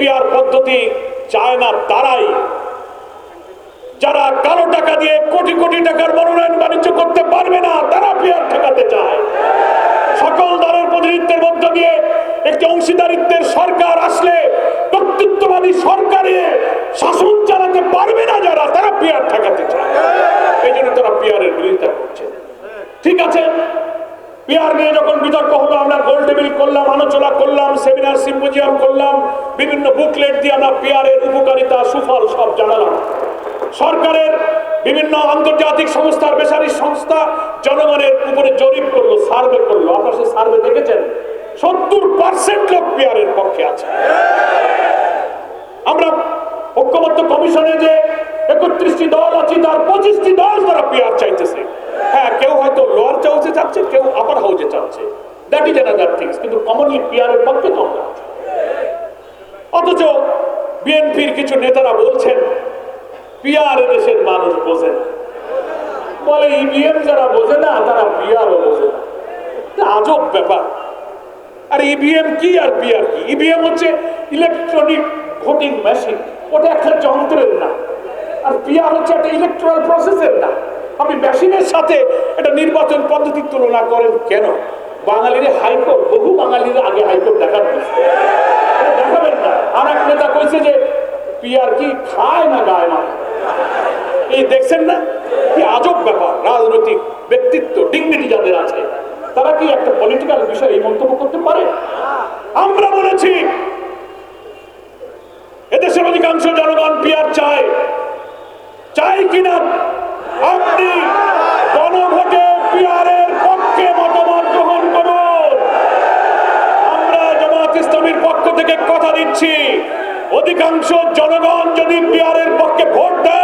Peer পদ্ধতি চায় না তারাই যারা কালো টাকা দিয়ে কোটি কোটি টাকার মনোনয়ন বাণিজ্য করতে পারবে না, তারা পিয়ার ঠেকাতে চায়। সকল দলের প্রতিনিধিত্বের মধ্য দিয়ে একটি অংশীদারিত্বের সরকার আসলে কর্তৃত্ববাদী সরকারে শাসন চালাতে পারবে না যারা, তারা পিয়ার ঠেকাতে চায়। এই জন্য তারা পিয়ারের বিরোধিতা করছে। ঠিক আছে? পিয়ার নিয়ে যখন বিতর্ক হলো, আমরা গোল টেবিল করলাম, আলোচনা করলাম সেমিনার সিম্পোজিয়াম করলাম। বিভিন্ন বুকলেট দিয়ে আমরা পিয়ারের উপকারিতা, সুফল সব জানালাম। সরকারের বিভিন্ন আন্তর্জাতিক সংস্থার বেসারি সংস্থা জনগণের উপরে জরিপ করল, সার্ভে করল। আপনারা সে সার্ভে দেখেছেন? সত্তর পার্সেন্ট লোক পিয়ারের পক্ষে আছে। আমরা ঐক্যবদ্ধ কমিশনে যে একত্রিশটি দল আছে, তার পঁচিশটি দল তারা পিয়ার চাইতেছে দ্যাট ইজ অ্যানাদার থিংস কিন্তু কমনলি পিয়ারের পক্ষে তো। অথচ বিএনপির কিছু নেতারা বলছেন পিয়ার দেশের মানুষ বোঝে না। বলে ইভিএম যারা বোঝে না, তারা পিয়ারও বোঝে না। আজব ব্যাপার। আর ইভিএম কি আর পিআর কি? ইভিএম হচ্ছে ইলেকট্রনিক ভোটিং মেশিন ওটা একটা যন্ত্রের না। আর পিআর হচ্ছে একটা ইলেকট্রাল প্রসেসের না। আপনি মেশিনের সাথে একটা নির্বাচন পদ্ধতির তুলনা করেন কেন? বাঙালির হাইকোর্ট, বহু বাঙালির আগে হাইকোর্ট দেখার দেখাবেন না। আর এক নেতা কইছে যে পিআর কি খায় না গায় না? এই দেখছেন না? কি আজব ব্যাপার, রাজনৈতিক ব্যক্তিত্ব ডিগনিটি যাদের আছে, তারা কি একটা পলিটিক্যাল বিষয়ে এই মন্তব্য করতে পারে? আমরা বলেছি, এদেশের অধিকাংশ জনগণ পিয়ার চায়। চাই কিনা অধিকাংশ জনগণ যদি বিহারের পক্ষে ভোট দেয়